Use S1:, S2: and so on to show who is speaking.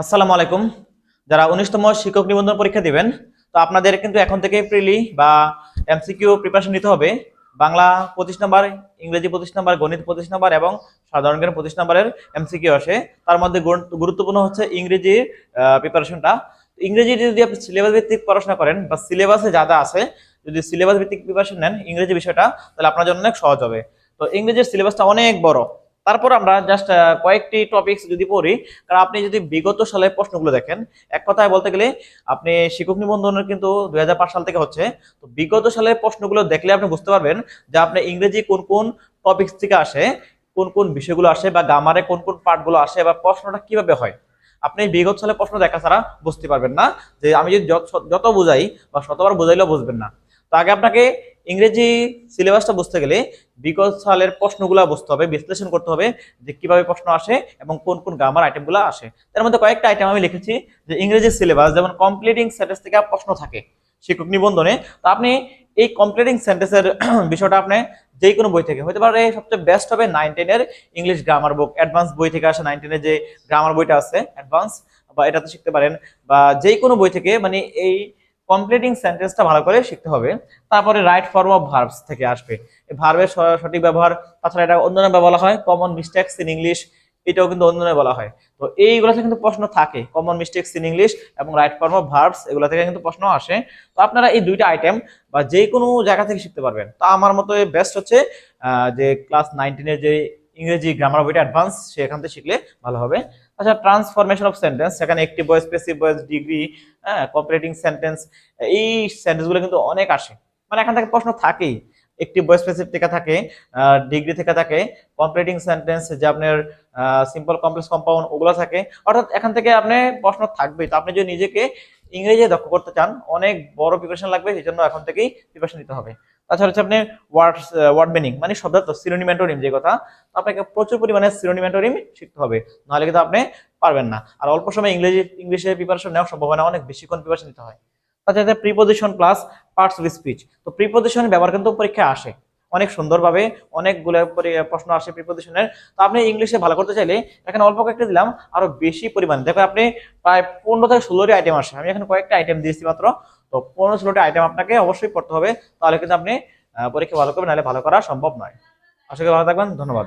S1: আসসালামু আলাইকুম। যারা উনিশতম শিক্ষক নিবন্ধন পরীক্ষা দিবেন, তো আপনাদের কিন্তু এখন থেকে প্রিলি বা এমসিকিউ প্রিপারেশন নিতে হবে। বাংলা পঁচিশ নাম্বার, ইংরেজি পঁচিশ নাম্বার, গণিত পঁচিশ নাম্বার এবং সাধারণ জ্ঞান পঁচিশ নাম্বারের এমসিকিউ আসে। তার মধ্যে গুরুত্ব- গুরুত্বপূর্ণ হচ্ছে ইংরেজির প্রিপারেশনটা ইংরেজি যদি আপনি সিলেবাস ভিত্তিক পড়াশোনা করেন বা সিলেবাসে যা যা আছে, যদি সিলেবাস ভিত্তিক প্রিপারেশন নেন ইংরেজি বিষয়টা, তাহলে আপনার জন্য অনেক সহজ হবে। তো ইংরেজির সিলেবাসটা অনেক বড়। তারপর আমরা জাস্ট কয়েকটি টপিকস যদি পড়ি, কারণ আপনি যদি বিগত সালের প্রশ্নগুলো দেখেন, এক কথায় বলতে গেলে আপনি শিক্ষক নিবন্ধনের কিন্তু দুই হাজার পাঁচ সাল থেকে হচ্ছে, তো বিগত সালের প্রশ্নগুলো দেখলে আপনি বুঝতে পারবেন যে আপনি ইংরেজি কোন কোন টপিকস থেকে আসে, কোন কোন বিষয়গুলো আসে বা গামারে কোন কোন পার্টগুলো আসে বা প্রশ্নটা কীভাবে হয়। আপনি বিগত সালের প্রশ্ন দেখা ছাড়া বুঝতে পারবেন না যে আমি যদি যত বুঝাই বা শতবার বুঝাইলেও বুঝবেন না। তো আগে আপনাকে ইংরেজি সিলেবাসটা বুঝতে গেলে বিগত সালের প্রশ্নগুলো বুঝতে হবে, বিশ্লেষণ করতে হবে যে কীভাবে প্রশ্ন আসে এবং কোন কোন গ্রামার আইটেমগুলো আসে। তার মধ্যে কয়েকটা আইটেম আমি লিখেছি যে ইংরেজি সিলেবাস যেমন কমপ্লিটিং সেন্টেন্স থেকে প্রশ্ন থাকে শিক্ষক নিবন্ধনে। তো আপনি এই কমপ্লিটিং সেন্টেন্সের বিষয়টা আপনি যে কোনো বই থেকে, হতে পারে সবচেয়ে বেস্ট হবে নাইন টেনের ইংলিশ গ্রামার বুক অ্যাডভান্স বই থেকে আসে নাইন টেনের যে গ্রামার বইটা আছে অ্যাডভান্স বা এটাতে শিখতে পারেন, বা যে কোনো বই থেকে মানে এই কমপ্লিটিং সেন্টেন্সটা ভালো করে শিখতে হবে। তারপরে রাইট ফর্ম অফ ভার্বস থেকে আসবে। ভার্বের সঠিক ব্যবহার, তাছাড়া এটা অন্য নামে বলা হয় কমন মিস্টেকস ইন ইংলিশ এটাও কিন্তু অন্য নামে বলা হয়। তো এইগুলোতে কিন্তু প্রশ্ন থাকে কমন মিস্টেকস ইন ইংলিশ এবং রাইট ফর্ম অফ ভার্বস এগুলো থেকে কিন্তু প্রশ্ন আসে। তো আপনারা এই দুইটা আইটেম বা যে কোনো জায়গা থেকে শিখতে পারবেন। তো আমার মতো বেস্ট হচ্ছে যে ক্লাস নাইনটিনের যে ইংরেজি গ্রামার বইটা অ্যাডভান্স সেখান থেকে শিখলে ভালো হবে। আচ্ছা ট্রান্সফরমেশন অফ সেন্টেন্স সেখানে একটি বয়েস পেসিভ বয়েস ডিগ্রি হ্যাঁ কপারেটিং সেন্টেন্স এই সেন্টেন্সগুলো কিন্তু অনেক আসে। মানে এখান থেকে প্রশ্ন থাকেই। একটি বয়েস পেসিভ থেকে থাকে ডিগ্রি থেকে থাকে কম্পারেটিং সেন্টেন্স যে আপনার সিম্পল কমপ্লেক্স কম্পাউন্ড ওগুলো থাকে। অর্থাৎ এখান থেকে আপনি প্রশ্ন থাকবেই। তো আপনি যদি নিজেকে ইংরেজি দক্ষ করতে চান, অনেক বড় প্রিপারেশন লাগবে, সেই জন্য এখন থেকেই প্রিপারেশন নিতে হবে। তাছাড়া হচ্ছে আপনি ওয়ার্ড ওয়ার্ড মিনিং মানে শব্দার্থ সিনোনিম যে কথা আপনাকে প্রচুর পরিমাণে সিনোনিম শিখতে হবে। নাহলে কিন্তু আপনি পারবেন না। আর অল্প সময় ইংরেজি, ইংলিশে প্রিপারেশন নেওয়া সম্ভব না অনেক বেশিক্ষণ প্রিপারেশন নিতে হয়? তাছাড়া preposition plus parts of speech তো প্রিপোজিশনের ব্যবহার কিন্তু পরীক্ষায় আসে। অনেক সুন্দরভাবে অনেকগুলো প্রশ্ন আসে প্রিপোজিশনের তো আপনি ইংলিশে ভালো করতে চাইলে এখানে অল্প কয়েকটা দিলাম, আরও বেশি পরিমাণে। দেখো, আপনি প্রায় পনেরো থেকে ষোলোটি আইটেম আসে। আমি এখানে কয়েকটা আইটেম দিয়েছি মাত্র। তো পনেরো ষোলোটি আইটেম আপনাকে অবশ্যই পড়তে হবে, তাহলে কিন্তু আপনি পরীক্ষা ভালো করবেন, নাহলে ভালো করা সম্ভব নয়। আশা করি ভালো থাকবেন, ধন্যবাদ।